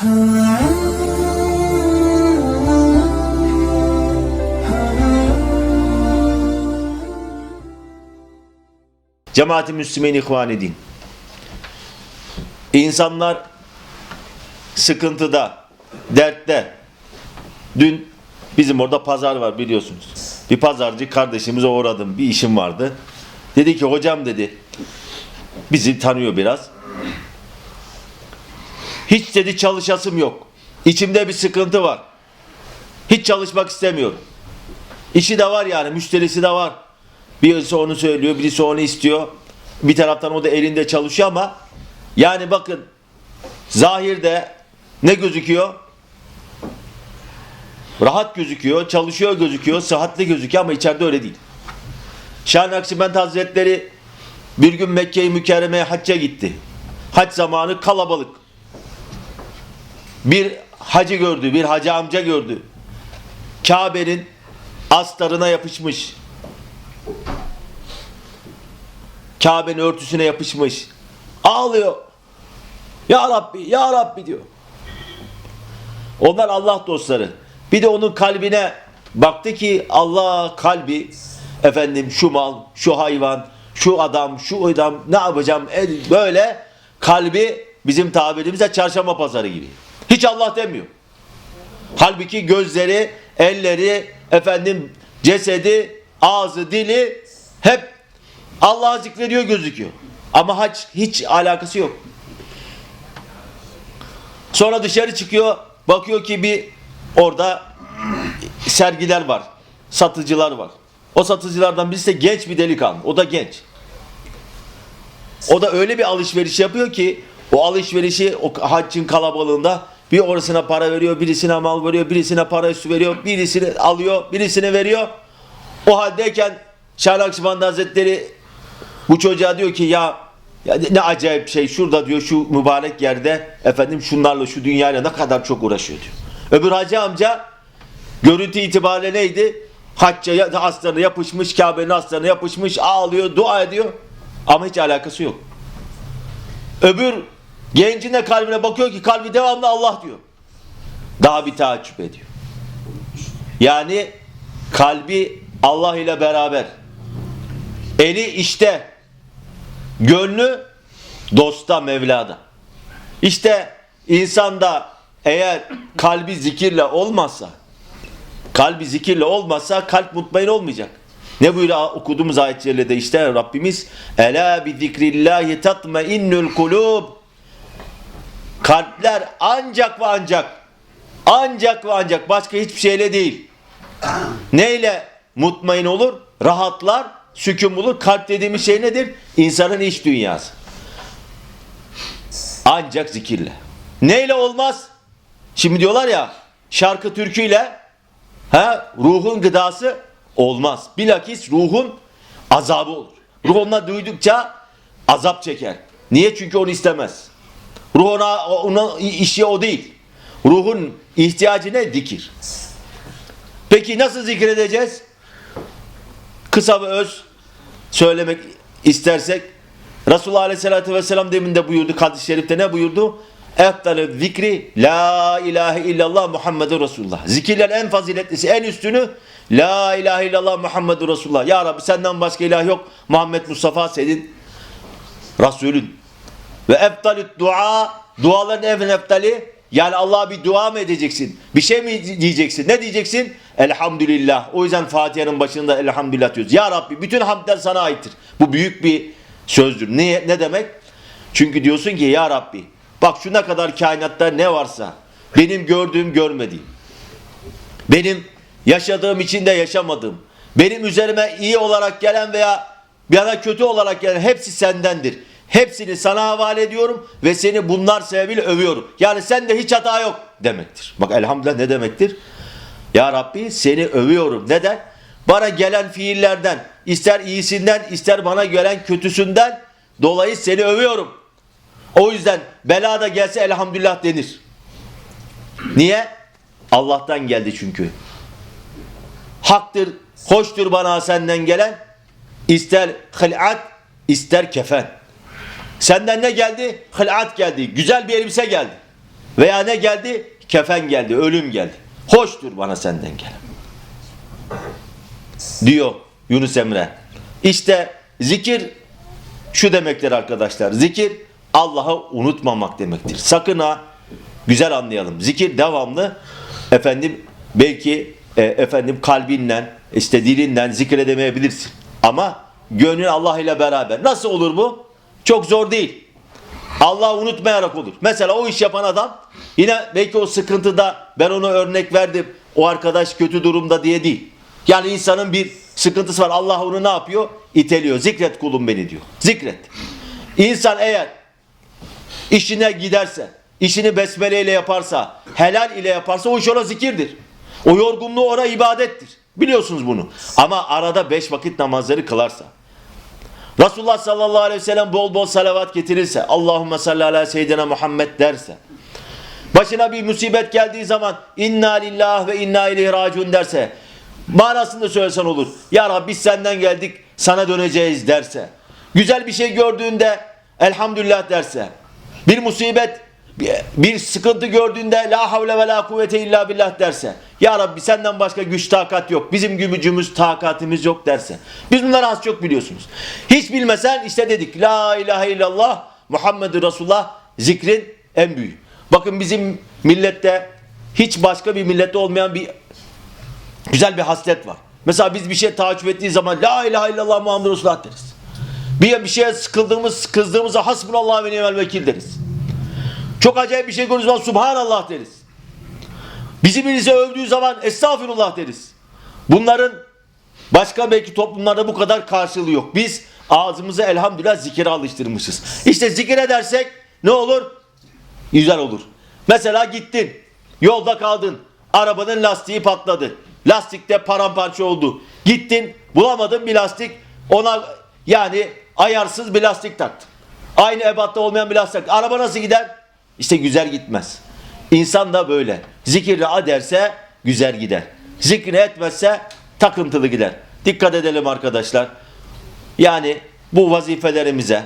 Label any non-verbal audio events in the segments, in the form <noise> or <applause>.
Cemaat-i Müslümin ihvan edin. İnsanlar sıkıntıda, dertte. Dün bizim orada pazar var biliyorsunuz. Bir pazarcı kardeşimize uğradım. Bir işim vardı. Dedi ki hocam dedi bizi tanıyor biraz. Hiç dedi çalışasım yok. İçimde bir sıkıntı var. Hiç çalışmak istemiyorum. İşi de var yani müşterisi de var. Birisi onu söylüyor, birisi onu istiyor. Bir taraftan o da elinde çalışıyor ama yani bakın zahirde ne gözüküyor? Rahat gözüküyor, çalışıyor gözüküyor, sıhhatli gözüküyor ama içeride öyle değil. Şah Nakşibend Hazretleri bir gün Mekke-i Mükerreme'ye hacca gitti. Hac zamanı kalabalık. Bir hacı gördü, bir hacı amca gördü. Kabe'nin astarına yapışmış. Kabe'nin örtüsüne yapışmış. Ağlıyor. Ya Rabbi, Ya Rabbi diyor. Onlar Allah dostları. Bir de onun kalbine baktı ki Allah kalbi efendim şu mal, şu hayvan, şu adam, şu adam ne yapacağım El- böyle kalbi bizim tabirimizde çarşamba pazarı gibi. Hiç Allah demiyor. Halbuki gözleri, elleri, efendim cesedi, ağzı, dili hep Allah'ı zikrediyor gözüküyor. Ama hac hiç alakası yok. Sonra dışarı çıkıyor, bakıyor ki bir orada sergiler var, satıcılar var. O satıcılardan birisi de genç bir delikanlı. O da genç. O da öyle bir alışveriş yapıyor ki o alışverişi o haccın kalabalığında bir orasına para veriyor, birisine mal veriyor, birisine para üstü veriyor, birisini alıyor, birisine veriyor. O haldeyken Şah Nakşiband Hazretleri bu çocuğa diyor ki ya, ya ne acayip şey şurada diyor şu mübarek yerde efendim şunlarla şu dünyayla ne kadar çok uğraşıyor diyor. Öbür hacı amca görüntü itibariyle neydi? Hacca aslarına yapışmış, Kabe'nin aslarına yapışmış, ağlıyor, dua ediyor. Ama hiç alakası yok. Öbür gencin de kalbine bakıyor ki kalbi devamlı Allah diyor. Daha bir taaccüp ediyor. Yani kalbi Allah ile beraber. Eli işte. Gönlü dosta Mevla'da. İşte insanda eğer kalbi zikirle olmazsa kalbi zikirle olmazsa kalp mutmain olmayacak. Ne buyuruyor okuduğumuz ayet de işte Rabbimiz Ela bi zikrillahi tatmainnul kulub Kalpler ancak ve ancak ancak ve ancak başka hiçbir şeyle değil. <clears throat> Neyle mutmain olur? Rahatlar, sükun bulur. Kalp dediğimiz şey nedir? İnsanın iç dünyası. Ancak zikirle. Neyle olmaz? Şimdi diyorlar ya şarkı türküyle ha, ruhun gıdası olmaz. Bilakis ruhun azabı olur. Ruh onunla duydukça azap çeker. Niye? Çünkü onu istemez. Ruh ona, işi o değil. Ruhun ihtiyacı ne? Dikir. Peki nasıl zikredeceğiz? Kısa ve öz söylemek istersek Resulullah Aleyhisselatü Vesselam demin de buyurdu hadis-i şerifte ne buyurdu? Eftalü zikri la ilahe illallah Muhammedur Resulullah. Zikirler en faziletlisi en üstünü la ilahe illallah Muhammedur Resulullah. Ya Rabbi senden başka ilah yok. Muhammed Mustafa senin Resulün. Ve eftalü dua duaların en eftali yani Allah'a bir dua mı edeceksin? Bir şey mi diyeceksin? Ne diyeceksin? Elhamdülillah. O yüzden Fatiha'nın başında elhamdülillah diyoruz. Ya Rabbi bütün hamdler sana aittir. Bu büyük bir sözdür. Ne, ne demek? Çünkü diyorsun ki ya Rabbi bak şu ne kadar kainatta ne varsa benim gördüğüm görmediğim benim yaşadığım içinde yaşamadığım benim üzerime iyi olarak gelen veya bana kötü olarak gelen hepsi sendendir. Hepsini sana havale ediyorum ve seni bunlar sebebiyle övüyorum. Yani sende hiç hata yok demektir. Bak elhamdülillah ne demektir? Ya Rabbi seni övüyorum. Neden? Bana gelen fiillerden, ister iyisinden, ister bana gelen kötüsünden dolayı seni övüyorum. O yüzden bela da gelse elhamdülillah denir. Niye? Allah'tan geldi çünkü. Haktır, hoştur bana senden gelen. İster hılat, ister kefen. Senden ne geldi? Hılat geldi. Güzel bir elbise geldi. Veya ne geldi? Kefen geldi, ölüm geldi. Hoştur bana senden gelen. Diyor Yunus Emre. İşte zikir şu demektir arkadaşlar. Zikir Allah'ı unutmamak demektir. Sakın ha güzel anlayalım. Zikir devamlı efendim belki e, efendim kalbinden işte dilinden zikredemeyebilirsin. Ama gönlün Allah ile beraber. Nasıl olur bu? Çok zor değil. Allah'ı unutmayarak olur. Mesela o iş yapan adam yine belki o sıkıntıda ben ona örnek verdim. O arkadaş kötü durumda diye değil. Yani insanın bir sıkıntısı var. Allah onu ne yapıyor? İteliyor. Zikret kulum beni diyor. Zikret. İnsan eğer işine giderse, işini besmele ile yaparsa, helal ile yaparsa o iş ona zikirdir. O yorgunluğu ona ibadettir. Biliyorsunuz bunu. Ama arada beş vakit namazları kılarsa, Resulullah sallallahu aleyhi ve sellem bol bol salavat getirirse, Allahümme salli ala seyyidina Muhammed derse, başına bir musibet geldiği zaman inna lillah ve inna ileyhi raciun derse, manasını söylesen olur. Ya Rabbi biz senden geldik, sana döneceğiz derse, güzel bir şey gördüğünde elhamdülillah derse, bir musibet, bir- sıkıntı gördüğünde la havle ve la kuvvete illa billah derse, Ya Rabbi senden başka güç takat yok, bizim gücümüz takatimiz yok derse. Biz bunları az çok biliyorsunuz. Hiç bilmesen işte dedik la ilahe illallah Muhammedur Resulullah zikrin en büyüğü. Bakın bizim millette hiç başka bir millette olmayan bir güzel bir haslet var. Mesela biz bir şey takip ettiği zaman la ilahe illallah Muhammedur Resulullah deriz. Bir, bir şeye sıkıldığımız, kızdığımızda hasbunallah ve ni'mel vekil deriz. Çok acayip bir şey gördüğümüz zaman subhanallah deriz. Bizi birisi övdüğü zaman estağfirullah deriz. Bunların başka belki toplumlarda bu kadar karşılığı yok. Biz ağzımızı elhamdülillah zikire alıştırmışız. İşte zikir edersek ne olur? Güzel olur. Mesela gittin, yolda kaldın, arabanın lastiği patladı. Lastikte paramparça oldu. Gittin, bulamadın bir lastik, ona yani ayarsız bir lastik taktın. Aynı ebatta olmayan bir lastik. Araba nasıl gider? İşte güzel gitmez. İnsan da böyle. Zikirli ederse güzel gider. Zikri etmezse takıntılı gider. Dikkat edelim arkadaşlar. Yani bu vazifelerimize,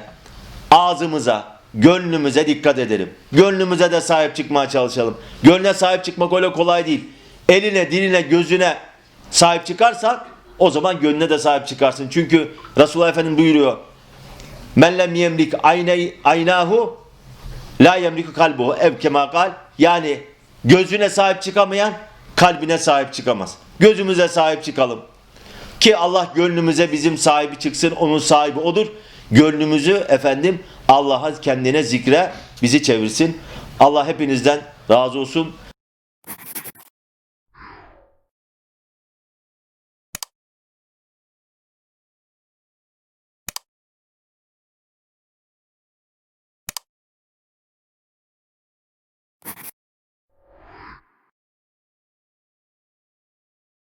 ağzımıza, gönlümüze dikkat edelim. Gönlümüze de sahip çıkmaya çalışalım. Gönlüne sahip çıkmak öyle kolay değil. Eline, diline, gözüne sahip çıkarsan o zaman gönlüne de sahip çıkarsın. Çünkü Resulullah Efendimiz buyuruyor. Men lem yemlik aynahu la yemliku kalbuhu ev kema kal. Yani gözüne sahip çıkamayan kalbine sahip çıkamaz. Gözümüze sahip çıkalım. Ki Allah gönlümüze bizim sahibi çıksın. Onun sahibi odur. Gönlümüzü efendim Allah'a kendine zikre bizi çevirsin. Allah hepinizden razı olsun.